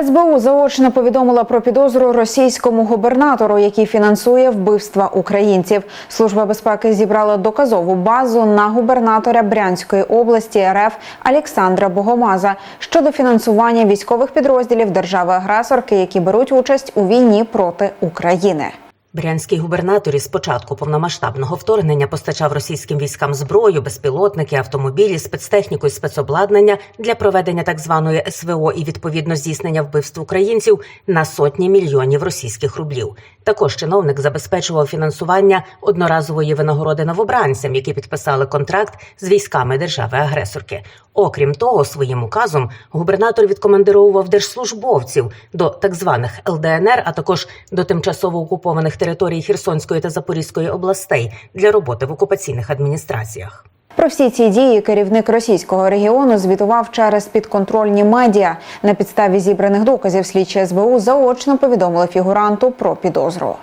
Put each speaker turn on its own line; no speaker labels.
СБУ заочно повідомила про підозру російському губернатору, який фінансує вбивства українців. Служба безпеки зібрала доказову базу на губернатора Брянської області РФ Олександра Богомаза щодо фінансування військових підрозділів держави-агресорки, які беруть участь у війні проти України.
Брянський губернатор із початку повномасштабного вторгнення постачав російським військам зброю, безпілотники, автомобілі, спецтехніку і спецобладнання для проведення так званої СВО і відповідно здійснення вбивств українців на сотні мільйонів російських рублів. Також чиновник забезпечував фінансування одноразової винагороди новобранцям, які підписали контракт з військами держави-агресорки. Окрім того, своїм указом губернатор відкомандировував держслужбовців до так званих ЛДНР, а також до тимчасово окупованих територій Херсонської та Запорізької областей для роботи в окупаційних адміністраціях.
Про всі ці дії керівник російського регіону звітував через підконтрольні медіа. На підставі зібраних доказів слідчі СБУ заочно повідомили фігуранту про підозру.